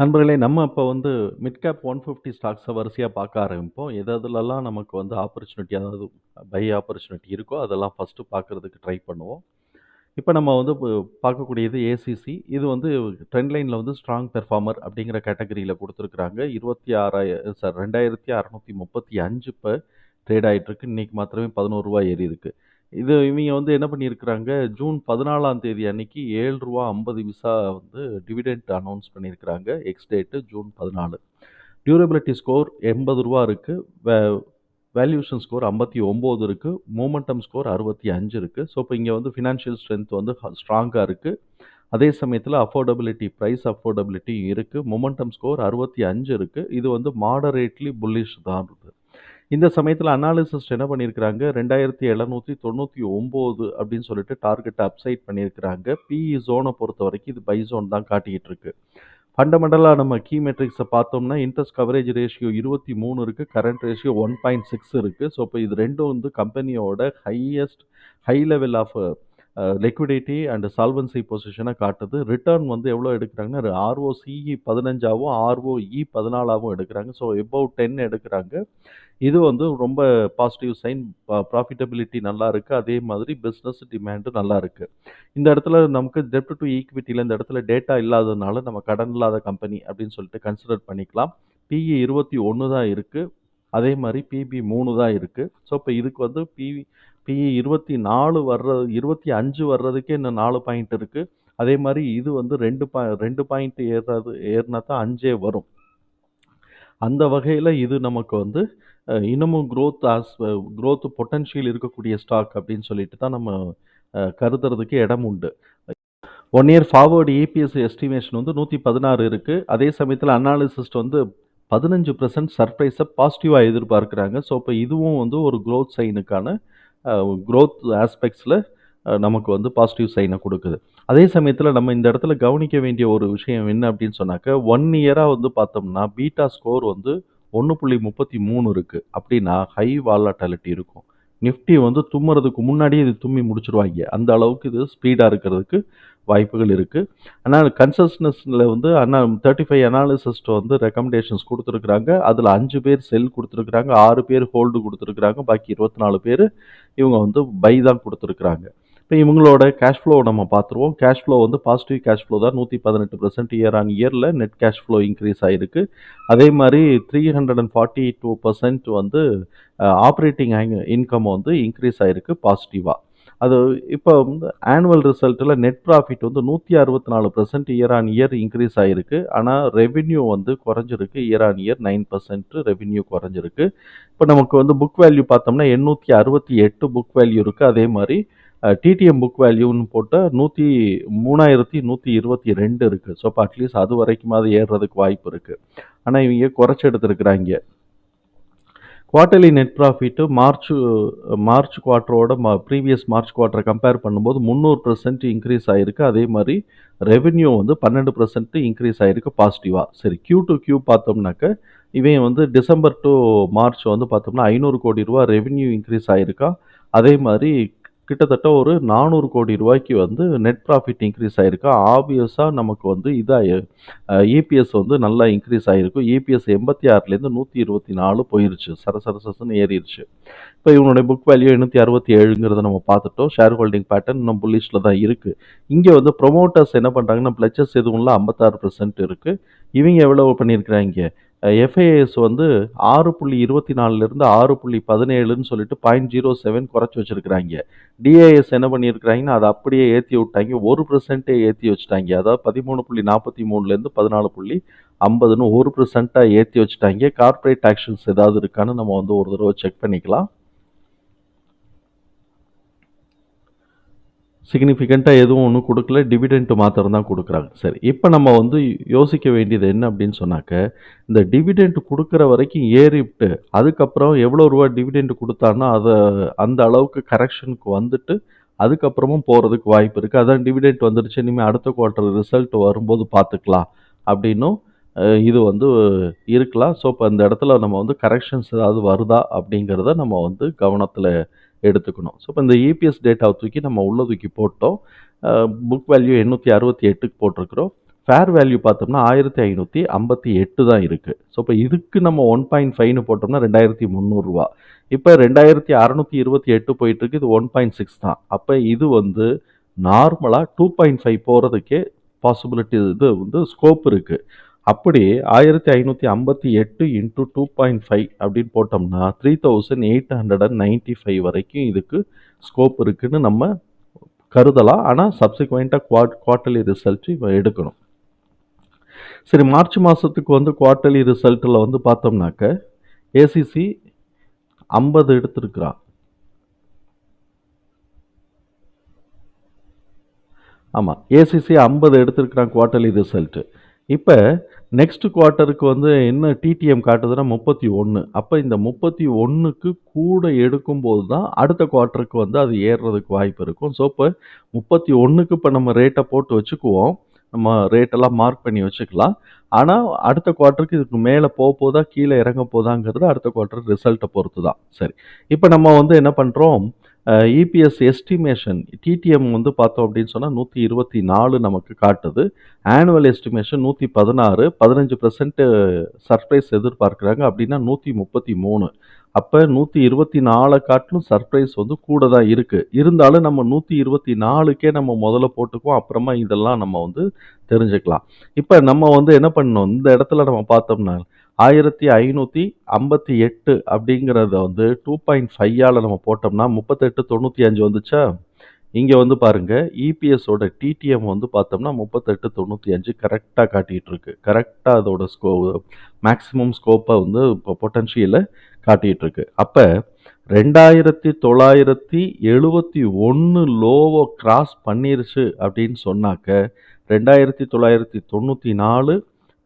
நண்பர்களே நம்ம இப்போ வந்து மிட் கேப் ஒன் ஃபிஃப்டி ஸ்டாக்ஸை வரிசையாக பார்க்க ஆரம்பிப்போம். எது எதுலலாம் நமக்கு வந்து ஆப்பர்ச்சுனிட்டி அதாவது பை ஆப்பர்ச்சுனிட்டி இருக்கோ அதெல்லாம் ஃபஸ்ட்டு பார்க்குறதுக்கு ட்ரை பண்ணுவோம். இப்போ நம்ம வந்து பார்க்கக்கூடியது ஏசிசி இது வந்து ட்ரெண்ட் லைனில் வந்து ஸ்ட்ராங் பெர்ஃபார்மர் அப்படிங்கிற கேட்டகரியில் கொடுத்துருக்குறாங்க. இருபத்தி ஆறாயிரம் சார் ரெண்டாயிரத்தி அறநூற்றி முப்பத்தி அஞ்சு இப்போ ட்ரேட் ஆகிட்டுருக்கு இன்றைக்கி மாத்திரமே பதினோரு ஏறி இருக்குது இது இவங்க வந்து என்ன பண்ணியிருக்கிறாங்க? ஜூன் பதினாலாம் தேதி அன்னைக்கு ஏழு ரூபா ஐம்பது விசா வந்து டிவிடெண்ட் அனௌன்ஸ் பண்ணியிருக்கிறாங்க. எக்ஸ் டேட்டு ஜூன் பதினாலு. டியூரபிலிட்டி ஸ்கோர் எண்பது ரூபா இருக்குது வே வேல்யூஷன் ஸ்கோர் ஐம்பத்தி ஒம்பது இருக்குது மூமெண்டம் ஸ்கோர் அறுபத்தி அஞ்சு இருக்குது ஸோ இப்போ இங்கே வந்து ஃபினான்ஷியல் ஸ்ட்ரென்த் வந்து ஸ்ட்ராங்காக இருக்குது அதே சமயத்தில் அஃபோர்டபிலிட்டி ப்ரைஸ் அஃபோர்டபிலிட்டியும் இருக்குது மொமெண்டம் ஸ்கோர் அறுபத்தி அஞ்சு இருக்குது இது வந்து மாடரேட்லி புல்லிஷ் தான் இருக்குது. இந்த சமயத்தில் அனாலிசிஸ்ட் என்ன பண்ணியிருக்கிறாங்க ரெண்டாயிரத்தி எழுநூற்றி தொண்ணூற்றி ஒம்பது அப்படின்னு சொல்லிட்டு டார்கெட் அப்சைட் பண்ணியிருக்கிறாங்க பிஇ ஜோனை பொறுத்த வரைக்கும் இது பை ஜோன் தான் காட்டிக்கிட்டு இருக்கு. ஃபண்டமெண்டலாக நம்ம கீ மெட்ரிக்ஸை பார்த்தோம்னா இன்ட்ரெஸ்ட் கவரேஜ் ரேஷியோ இருபத்தி மூணு இருக்குது current ratio one point six இருக்குது ஸோ இப்போ இது ரெண்டும் வந்து கம்பெனியோட highest high level of liquidity and solvency பொசிஷனை காட்டுது. ரிட்டர்ன் வந்து எவ்வளோ எடுக்கிறாங்கன்னா ஆர்ஓசிஇ பதினஞ்சாவும் ஆர்ஓஇ பதினாலாவும் எடுக்கிறாங்க. ஸோ எபவ் டென் எடுக்கிறாங்க. இது வந்து ரொம்ப பாசிட்டிவ் சைன் ப்ராஃபிட்டபிலிட்டி நல்லா இருக்குது அதே மாதிரி பிஸ்னஸ் டிமாண்டும் நல்லா இருக்குது இந்த இடத்துல நமக்கு டெப்ட் டு ஈக்விட்டியில் இந்த இடத்துல டேட்டா இல்லாததுனால நம்ம கடன் இல்லாத கம்பெனி அப்படின்னு சொல்லிட்டு கன்சிடர் பண்ணிக்கலாம். பிஇ இருபத்தி ஒன்று தான் இருக்குது அதே மாதிரி பிபி மூணு தான் இருக்குது ஸோ இப்போ இதுக்கு வந்து பிவி பிஇ இருபத்தி நாலு வர்றது இருபத்தி அஞ்சு வர்றதுக்கே இன்னும் நாலு பாயிண்ட் இருக்குது அதே மாதிரி இது வந்து ரெண்டு பா ரெண்டு பாயிண்ட் ஏறது ஏறினா தான் அஞ்சே வரும். அந்த வகையில் இது நமக்கு வந்து இன்னமும் க்ரோத் ஆஸ் க்ரோத் பொட்டன்ஷியல் இருக்கக்கூடிய ஸ்டாக் அப்படின்னு சொல்லிட்டு தான் நம்ம கருதுறதுக்கு இடம் உண்டு. One year forward E P S estimation வந்து நூற்றி பதினாறு இருக்குது அதே சமயத்தில் அனாலிசிஸ்ட் வந்து பதினஞ்சு பர்சன்ட் சர்ப்ரைஸை பாசிட்டிவாக எதிர்பார்க்குறாங்க. ஸோ இப்போ இதுவும் வந்து ஒரு க்ரோத் சைனுக்கான க்ரோத் ஆஸ்பெக்ட்ஸில் நமக்கு வந்து பாசிட்டிவ் சைனை கொடுக்குது. அதே சமயத்தில் நம்ம இந்த இடத்துல கவனிக்க வேண்டிய ஒரு விஷயம் என்ன அப்படின்னு சொன்னாக்க ஒன் இயராக வந்து பார்த்தோம்னா பீட்டா ஸ்கோர் வந்து ஒன்று புள்ளி முப்பத்தி மூணு இருக்குது அப்படின்னா ஹை வாலாட்டாலிட்டி இருக்கும். நிஃப்டி வந்து தும்முறதுக்கு முன்னாடியே இது தும்மி முடிச்சிருவாங்க. அந்த அளவுக்கு இது ஸ்பீடாக இருக்கிறதுக்கு வாய்ப்புகள் இருக்குது ஆனால் கன்சஸ்னஸில் வந்து அண்ணா தேர்ட்டி ஃபைவ் அனாலிசிஸ்ட் வந்து ரெக்கமெண்டேஷன்ஸ் கொடுத்துருக்குறாங்க. அதில் அஞ்சு பேர் செல் கொடுத்துருக்குறாங்க. ஆறு பேர் ஹோல்டு கொடுத்துருக்குறாங்க. பாக்கி இருபத்தி நாலு பேர் இவங்க வந்து பை தான் கொடுத்துருக்குறாங்க. இப்போ இவங்களோட கேஷ் ஃப்ளோ நம்ம பார்த்துருவோம். கேஷ் ஃப்ளோ வந்து பாசிட்டிவ் கேஷ் ஃப்ளோ தான். நூற்றி பதினெட்டு பர்சன்ட் இயர் ஆன் இயரில் நெட் கேஷ் ஃப்ளோ இன்க்ரீஸ் ஆகிருக்கு அதே மாதிரி three hundred and forty two percent வந்து ஆப்ரேட்டிங் இன்கம் வந்து இன்க்ரீஸ் ஆகிருக்கு பாசிட்டிவாக அது இப்போ வந்து ஆனுவல் ரிசல்ட்டில் நெட் ப்ராஃபிட் வந்து நூற்றி அறுபத்தி நாலு percent year on year increase ஆகிருக்கு ஆனால் ரெவென்யூ வந்து குறைஞ்சிருக்கு. Year on year nine percent revenue குறைஞ்சிருக்கு. இப்போ நமக்கு வந்து புக் வேல்யூ பார்த்தோம்னா எண்ணூற்றி அறுபத்தி எட்டு புக் வேல்யூ இருக்குது அதே மாதிரி டிடிஎம் புக் வேல்யூன்னு போட்டால் நூற்றி மூணாயிரத்தி நூற்றி இருபத்தி ரெண்டு இருக்குது ஸோ இப்போ அட்லீஸ்ட் அது வரைக்குமாவது ஏறுறதுக்கு வாய்ப்பு இருக்குது ஆனால் இவங்க குறைச்சி எடுத்துருக்குறாங்க. Quarterly net profit March March குவார்ட்டரோட மா ப்ரீவியஸ் மார்ச் குவார்ட்டரை கம்பேர் பண்ணும்போது முந்நூறு பர்சன்ட் இன்க்ரீஸ் ஆகிருக்கு அதே மாதிரி ரெவென்யூ வந்து பன்னெண்டு பர்சன்ட் இன்க்ரீஸ் ஆகிருக்கு பாசிட்டிவாக சரி கியூ டு கியூ பார்த்தோம்னாக்க இவன் வந்து டிசம்பர் டு மார்ச் வந்து பார்த்தோம்னா ஐநூறு கோடி ரூபா ரெவென்யூ இன்க்ரீஸ் ஆகிருக்கா அதே மாதிரி கிட்டத்தட்ட ஒரு நானூறு கோடி ரூபாய்க்கு வந்து நெட் ப்ராஃபிட் இன்க்ரீஸ் ஆகிருக்கு ஆப்வியஸாக நமக்கு வந்து இதாக இபிஎஸ் வந்து நல்லா இன்க்ரீஸ் ஆகிருக்கும் இபிஎஸ் எண்பத்தி ஆறுலேருந்து நூற்றி இருபத்தி நாலு போயிருச்சு. சர ஏறிடுச்சு இப்போ இவனுடைய புக் வேல்யூ எண்ணூற்றி அறுபத்தி ஏழுங்கிறத நம்ம பார்த்துட்டோம். ஷேர் ஹோல்டிங் பேட்டர்ன் இன்னும் புல்லிஷில் தான் இருக்குது இங்கே வந்து ப்ரொமோட்டர்ஸ் என்ன பண்ணுறாங்கன்னா பிளச்சஸ் எதுவும் இல்லை ஐம்பத்தாறு பர்சன்ட் இருக்குது இவங்க எவ்வளோ பண்ணியிருக்கிறாங்க எஃப்ஐஎஸ் வந்து ஆறு புள்ளி இருபத்தி நாலுலேருந்து ஆறு புள்ளி பதினேழுன்னு சொல்லிட்டு பாயிண்ட் ஜீரோ செவன் குறைச்சி வச்சுருக்கிறாங்க. டிஏஎஸ் என்ன பண்ணியிருக்கிறாங்கன்னா அதை அப்படியே ஏற்றி விட்டாங்க. ஒரு பர்சன்ட்டே ஏற்றி வச்சுட்டாங்க. அதாவது பதிமூணு புள்ளி நாற்பத்தி மூணுலேருந்து பதினாலு புள்ளி ஐம்பதுன்னு ஒரு பர்சன்ட்டாக ஏற்றி வச்சுட்டாங்க. கார்ப்பரேட் ஆக்ஷன்ஸ் ஏதாவது இருக்கான்னு நம்ம வந்து ஒரு தடவை செக் பண்ணிக்கலாம். சிக்னிஃபிகண்ட்டாக எதுவும் ஒன்றும் கொடுக்கல டிவிடெண்ட் மாத்திரம் தான் கொடுக்குறாங்க. சரி இப்போ நம்ம வந்து யோசிக்க வேண்டியது என்ன அப்படின்னு சொன்னாக்க இந்த டிவிடெண்ட் கொடுக்குற வரைக்கும் ஏறிவிட்டு அதுக்கப்புறம் எவ்வளோ ரூபா டிவிடெண்ட் கொடுத்தானோ அதை அந்த அளவுக்கு கரெக்ஷனுக்கு வந்துட்டு அதுக்கப்புறமும் போகிறதுக்கு வாய்ப்பு இருக்குது அதான் டிவிடெண்ட் வந்துருச்சு இனிமேல் அடுத்த குவார்ட்டர் ரிசல்ட் வரும்போது பார்த்துக்கலாம் அப்படின்னும் இது வந்து இருக்கலாம். ஸோ இப்போ இந்த இடத்துல நம்ம வந்து கரெக்ஷன்ஸ் ஏதாவது வருதா அப்படிங்கிறத நம்ம வந்து கவனத்தில் எடுத்துக்கணும். ஸோ இப்போ இந்த இபிஎஸ் டேட்டாவை தூக்கி நம்ம உள்ள தூக்கி போட்டோம். புக் வேல்யூ எண்ணூற்றி அறுபத்தி எட்டுக்கு போட்டிருக்கிறோம். ஃபேர் வேல்யூ பார்த்தோம்னா ஆயிரத்தி ஐநூற்றி ஐம்பத்தி எட்டு தான் இருக்குது ஸோ இப்போ இதுக்கு நம்ம ஒன் பாயிண்ட் ஃபைவ்னு போட்டோம்னா ரெண்டாயிரத்தி முந்நூறுரூவா இப்போ ரெண்டாயிரத்தி அறநூற்றி இருபத்தி எட்டு போயிட்டுருக்கு. இது ஒன் பாயிண்ட் சிக்ஸ் தான். அப்போ இது வந்து நார்மலாக டூ பாயிண்ட் ஃபைவ் போகிறதுக்கே பாசிபிலிட்டி இது வந்து ஸ்கோப் இருக்குது அப்படி ஆயிரத்தி ஐநூற்றி ஐம்பத்தி எட்டு இன்ட்டு டூ பாயிண்ட் ஃபைவ் அப்படின்னு போட்டோம்னா three thousand eight hundred and ninety five வரைக்கும் இதுக்கு ஸ்கோப் இருக்குன்னு நம்ம கருதலாம். ஆனால் சப்சிக்வெண்ட்டாக குவாட் குவார்ட்டர்லி ரிசல்ட் இப்போ எடுக்கணும். சரி மார்ச் மாதத்துக்கு வந்து குவார்ட்டர்லி ரிசல்ட்டில் வந்து பார்த்தோம்னாக்க ஏசிசி ஐம்பது எடுத்திருக்கிறா ஆமாம் ஏசிசி ஐம்பது எடுத்திருக்கிறான் குவார்ட்டர்லி ரிசல்ட்டு இப்போ நெக்ஸ்ட் குவார்ட்டருக்கு வந்து என்ன டிடிஎம் காட்டுதுன்னா முப்பத்தி ஒன்று அப்போ இந்த முப்பத்தி ஒன்றுக்கு கூட எடுக்கும்போது தான் அடுத்த குவார்ட்டருக்கு வந்து அது ஏறுறதுக்கு வாய்ப்பு இருக்கும். ஸோ இப்போ முப்பத்தி ஒன்றுக்கு இப்போ நம்ம ரேட்டை போட்டு வச்சுக்குவோம். நம்ம ரேட்டெல்லாம் மார்க் பண்ணி வச்சுக்கலாம். ஆனால் அடுத்த குவார்ட்டருக்கு இதுக்கு மேலே போக போதா கீழே இறங்க போதாங்கிறது அடுத்த குவார்ட்டர் ரிசல்ட்டை பொறுத்து தான் சரி. இப்போ நம்ம வந்து என்ன பண்ணுறோம் இபிஎஸ் எஸ்டிமேஷன் டிடிஎம் வந்து பார்த்தோம் அப்படின்னு சொன்னால் நூற்றி இருபத்தி நாலு நமக்கு காட்டுது. ஆனுவல் எஸ்டிமேஷன் நூற்றி பதினாறு பதினஞ்சு பர்சன்ட் சர்ப்ரைஸ் எதிர்பார்க்குறாங்க அப்படின்னா நூற்றி முப்பத்தி மூணு. அப்போ நூற்றி இருபத்தி நாலை காட்டிலும் சர்ப்ரைஸ் வந்து கூட தான் இருக்குது இருந்தாலும் நம்ம நூற்றி இருபத்தி நாலுக்கே நம்ம முதல்ல போட்டுக்குவோம். அப்புறமா இதெல்லாம் நம்ம வந்து தெரிஞ்சுக்கலாம். இப்போ நம்ம வந்து என்ன பண்ணணும்? இந்த இடத்துல நம்ம பார்த்தோம்னா ஆயிரத்தி ஐநூற்றி ஐம்பத்தி எட்டு அப்படிங்கிறத வந்து டூ பாயிண்ட் ஃபைவால் நம்ம போட்டோம்னா முப்பத்தெட்டு தொண்ணூற்றி அஞ்சு வந்துச்சா? இங்கே வந்து பாருங்கள் இபிஎஸோட டிடிஎம் வந்து பார்த்தோம்னா முப்பத்தெட்டு தொண்ணூற்றி அஞ்சு கரெக்டாக காட்டிகிட்டு இருக்கு கரெக்டாக அதோட ஸ்கோ மேக்ஸிமம் ஸ்கோப்பை வந்து இப்போ பொட்டன்ஷியலை காட்டிகிட்டு இருக்கு அப்போ ரெண்டாயிரத்தி தொள்ளாயிரத்தி எழுபத்தி ஒன்று லோவை கிராஸ் பண்ணிருச்சு அப்படின்னு சொன்னாக்க ரெண்டாயிரத்தி தொள்ளாயிரத்தி தொண்ணூற்றி நாலு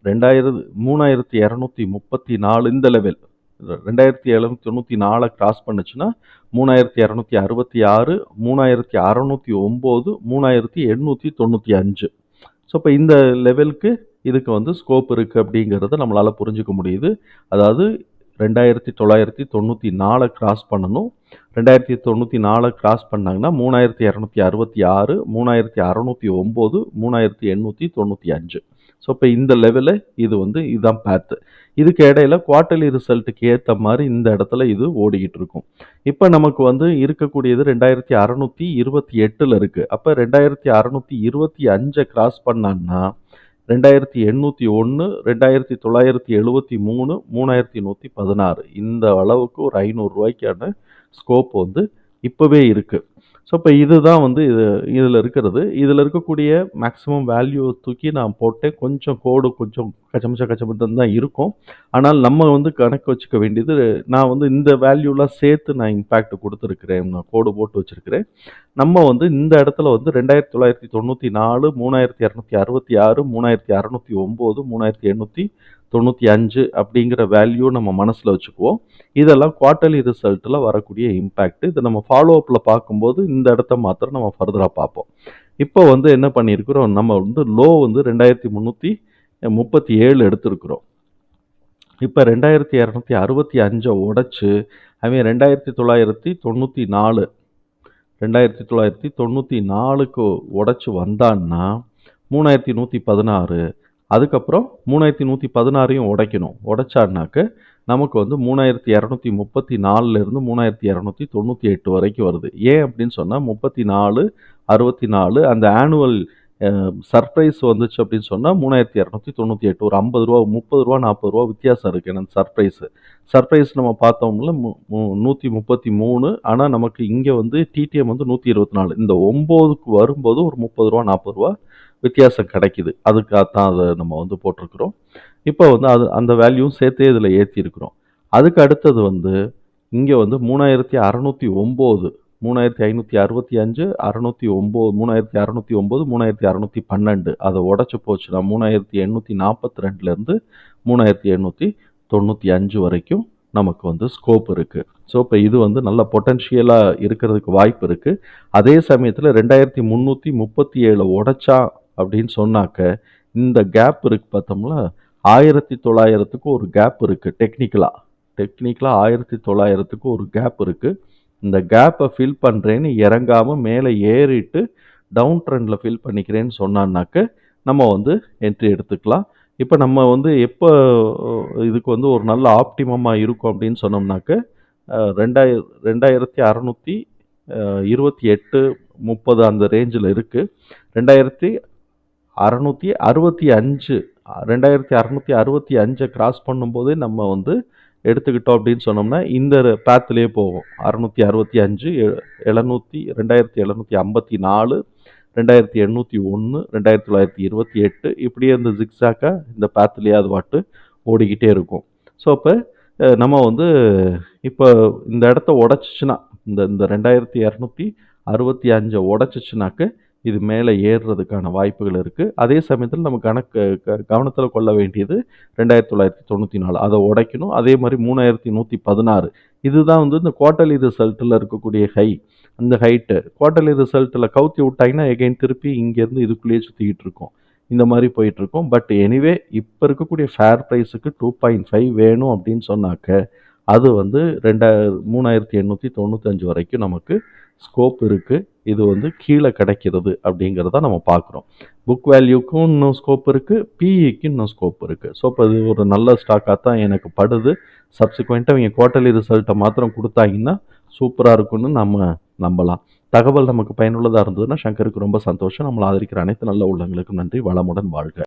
ரெண்டாயிரத்து மூணாயிரத்தி இரநூத்தி முப்பத்தி நாலு இந்த லெவல் ரெண்டாயிரத்தி எழுநூத்தி தொண்ணூற்றி நாலை கிராஸ் பண்ணுச்சுன்னா மூணாயிரத்தி இரநூத்தி அறுபத்தி ஆறு மூணாயிரத்தி அறநூற்றி ஒம்பது மூணாயிரத்தி எண்ணூற்றி தொண்ணூற்றி அஞ்சு. ஸோ இப்போ இந்த லெவலுக்கு இதுக்கு வந்து ஸ்கோப் இருக்குது அப்படிங்கிறத நம்மளால் புரிஞ்சுக்க முடியுது. அதாவது ரெண்டாயிரத்தி தொள்ளாயிரத்தி தொண்ணூற்றி நாலை கிராஸ் பண்ணணும். ரெண்டாயிரத்தி தொண்ணூற்றி நாலை கிராஸ் பண்ணாங்கன்னா மூணாயிரத்தி இரநூத்தி அறுபத்தி ஆறு மூணாயிரத்தி அறநூற்றி ஒம்பது மூணாயிரத்தி எண்ணூற்றி தொண்ணூற்றி அஞ்சு. ஸோ இப்போ இந்த லெவலில் இது வந்து இதுதான் பேத்து இதுக்கு இடையில குவார்ட்டர்லி ரிசல்ட்டுக்கு ஏற்ற மாதிரி இந்த இடத்துல இது ஓடிக்கிட்டு இருக்கும். இப்போ நமக்கு வந்து இருக்கக்கூடியது ரெண்டாயிரத்தி அறநூற்றி இருபத்தி எட்டில் இருக்குது அப்போ ரெண்டாயிரத்தி அறநூற்றி இருபத்தி அஞ்சை கிராஸ் பண்ணான்னா ரெண்டாயிரத்தி எண்ணூற்றி ஒன்று ரெண்டாயிரத்தி தொள்ளாயிரத்தி எழுபத்தி மூணு மூணாயிரத்தி நூற்றி பதினாறு. இந்த அளவுக்கு ஒரு ஐநூறுரூவாய்க்கான ஸ்கோப் வந்து இப்போவே இருக்குது ஸோ இப்போ இதுதான் வந்து இது இதில் இருக்கிறது. இதில் இருக்கக்கூடிய மேக்ஸிமம் வேல்யூ தூக்கி நான் போட்டேன் கொஞ்சம் கோடு கொஞ்சம் கச்சமிச்ச கச்சமச்சம் தான் இருக்கும். ஆனால் நம்ம வந்து கணக்கு வச்சுக்க வேண்டியது நான் வந்து இந்த வேல்யூலாம் சேர்த்து நான் இம்பேக்ட் கொடுத்துருக்குறேன். நான் கோடு போட்டு வச்சுருக்கிறேன். நம்ம வந்து இந்த இடத்துல வந்து ரெண்டாயிரத்தி தொள்ளாயிரத்தி தொண்ணூற்றி நாலு மூணாயிரத்தி இரநூத்தி அறுபத்தி ஆறு மூணாயிரத்தி அறநூற்றி ஒம்பது மூணாயிரத்தி எண்ணூற்றி தொண்ணூற்றி அஞ்சு அப்படிங்கிற வேல்யூ நம்ம மனசில் வச்சுக்குவோம். இதெல்லாம் குவார்ட்டர்லி ரிசல்ட்டில் வரக்கூடிய இம்பேக்ட் இதை நம்ம ஃபாலோ அப்பில் பார்க்கும்போது இந்த இடத்த மாத்திரம் நம்ம ஃபர்தராக பார்ப்போம். இப்போ வந்து என்ன பண்ணியிருக்கிறோம்? நம்ம வந்து லோ வந்து ரெண்டாயிரத்தி முந்நூற்றி முப்பத்தி ஏழு எடுத்திருக்கிறோம். இப்போ ரெண்டாயிரத்தி இரநூத்தி அறுபத்தி அஞ்சை உடச்சி அவன் ரெண்டாயிரத்தி தொள்ளாயிரத்தி தொண்ணூற்றி நாலு ரெண்டாயிரத்தி தொள்ளாயிரத்தி தொண்ணூற்றி நாலுக்கு உடச்சி வந்தான்னா மூணாயிரத்தி நூற்றி பதினாறு அதுக்கப்புறம் மூணாயிரத்தி நூற்றி பதினாறையும் உடைக்கணும். உடைச்சாருனாக்க நமக்கு வந்து மூணாயிரத்தி இரநூத்தி முப்பத்தி நாலுலேருந்து மூணாயிரத்தி இரநூத்தி தொண்ணூற்றி எட்டு வரைக்கும் வருது. ஏன் அப்படின்னு சொன்னால் முப்பத்தி நாலு அறுபத்தி நாலு அந்த ஆனுவல் சர்ப்ரைஸ் வந்துச்சு அப்படின்னு சொன்னால் மூணாயிரத்தி இரநூத்தி தொண்ணூற்றி எட்டு. ஒரு ஐம்பது ரூபா முப்பது ரூபா நாற்பது ரூபா வித்தியாசம் இருக்குது எனக்கு சர்ப்ரைஸு சர்ப்ரைஸ் நம்ம பார்த்தோம்ல நூற்றி முப்பத்தி மூணு. ஆனால் நமக்கு இங்கே வந்து டிடிஎம் வந்து நூற்றி இருபத்தி நாலு. இந்த ஒம்போதுக்கு வரும்போது ஒரு முப்பது ரூபா நாற்பது ரூபா வித்தியாசம் கிடைக்குது. அதுக்காக தான் அதை நம்ம வந்து போட்டிருக்கிறோம். இப்போ வந்து அது அந்த வேல்யூவும் சேர்த்தே இதில் ஏற்றிருக்கிறோம். அதுக்கு அடுத்தது வந்து இங்கே வந்து மூணாயிரத்தி அறநூற்றி ஒம்பது மூணாயிரத்தி ஐநூற்றி அறுபத்தி அஞ்சு அறநூற்றி ஒம்பது மூணாயிரத்தி அறநூற்றி ஒம்பது மூணாயிரத்தி அறநூற்றி பன்னெண்டு. அதை உடச்சி போச்சுன்னா மூணாயிரத்தி எண்ணூற்றி நாற்பத்தி ரெண்டுலேருந்து மூணாயிரத்தி எண்ணூற்றி தொண்ணூற்றி அஞ்சு வரைக்கும் நமக்கு வந்து ஸ்கோப் இருக்குது ஸோ இப்போ இது வந்து நல்ல பொட்டன்ஷியலாக இருக்கிறதுக்கு வாய்ப்பு இருக்குது அதே சமயத்தில் ரெண்டாயிரத்தி முந்நூற்றி முப்பத்தி ஏழு உடச்சா அப்படின்னு சொன்னாக்க இந்த கேப் இருக்கு பார்த்தோம்ல ஆயிரத்தி தொள்ளாயிரத்துக்கு ஒரு கேப் இருக்குது டெக்னிக்கலாக டெக்னிக்கலாக ஆயிரத்தி தொள்ளாயிரத்துக்கு ஒரு கேப் இருக்குது இந்த கேப்பை ஃபில் பண்ணுறேன்னு இறங்காமல் மேலே ஏறிட்டு டவுன் ட்ரெண்டில் ஃபில் பண்ணிக்கிறேன்னு சொன்னான்னாக்க நம்ம வந்து என்ட்ரி எடுத்துக்கலாம். இப்போ நம்ம வந்து எப்போ இதுக்கு வந்து ஒரு நல்ல ஆப்டிமமாக இருக்கும் அப்படின்னு சொன்னோம்னாக்க ரெண்டாயிர ரெண்டாயிரத்தி அறநூற்றி இருபத்தி எட்டு முப்பது அந்த ரேஞ்சில் இருக்குது ரெண்டாயிரத்தி அறநூற்றி அறுபத்தி அஞ்சு ரெண்டாயிரத்தி அறநூற்றி அறுபத்தி அஞ்சை கிராஸ் பண்ணும்போது நம்ம வந்து எடுத்துக்கிட்டோம் அப்படின்னு சொன்னோம்னா இந்த பேத்துலேயே போகும் அறநூற்றி அறுபத்தி அஞ்சு எழுநூற்றி ரெண்டாயிரத்தி எழுநூற்றி ஐம்பத்தி நாலு ரெண்டாயிரத்தி எண்ணூற்றி ஒன்று ரெண்டாயிரத்தி தொள்ளாயிரத்தி இருபத்தி எட்டு இப்படியே இந்த ஜிக்ஸாக்காக இந்த பேத்துலேயே அது பாட்டு ஓடிக்கிட்டே இருக்கும். ஸோ அப்போ நம்ம வந்து இப்போ இந்த இடத்த உடச்சிச்சின்னா இந்த இந்த ரெண்டாயிரத்தி இரநூத்தி அறுபத்தி அஞ்சை உடச்சிச்சினாக்க இது மேலே ஏறுறதுக்கான வாய்ப்புகள் இருக்குது அதே சமயத்தில் நம்ம கணக்கு கவனத்தில் கொள்ள வேண்டியது ரெண்டாயிரத்தி தொள்ளாயிரத்தி தொண்ணூற்றி நாலு. அதை உடைக்கணும். அதே மாதிரி மூணாயிரத்தி நூற்றி பதினாறு. இதுதான் வந்து இந்த குவார்ட்டர்லி ரிசல்ட்டில் இருக்கக்கூடிய ஹை அந்த ஹைட்டு குவார்ட்டர்லி ரிசல்ட்டில் கவுத்தி விட்டாங்கன்னா எகைன் திருப்பி இங்கேருந்து இதுக்குள்ளேயே சுற்றிக்கிட்டு இருக்கோம். இந்த மாதிரி போயிட்டுருக்கோம் பட் எனிவே இப்போ இருக்கக்கூடிய ஃபேர் ப்ரைஸுக்கு டூ பாயிண்ட் ஃபைவ் வேணும் அப்படின்னு சொன்னாக்க அது வந்து ரெண்டா மூணாயிரத்தி எண்ணூற்றி தொண்ணூத்தஞ்சு வரைக்கும் நமக்கு ஸ்கோப் இருக்குது இது வந்து கீழே கிடைக்கிறது அப்படிங்கிறத நம்ம பார்க்குறோம். புக் வேல்யூக்கும் இன்னும் ஸ்கோப் இருக்குது பிஇக்கு இன்னும் ஸ்கோப் இருக்குது ஸோ இப்போ இது ஒரு நல்ல ஸ்டாக்காக தான் எனக்கு படுது. சப்சிக்வெண்ட்டாக இவங்க குவார்ட்டர்லி ரிசல்ட்டை மாத்திரம் கொடுத்தாங்கன்னா சூப்பராக இருக்கும்னு நம்ம நம்பலாம். தகவல் நமக்கு பயனுள்ளதாக இருந்ததுன்னா சங்கருக்கு ரொம்ப சந்தோஷம். நம்மளை ஆதரிக்கிற அனைத்து நல்ல உள்ளங்களுக்கும் நன்றி. வளமுடன் வாழ்க.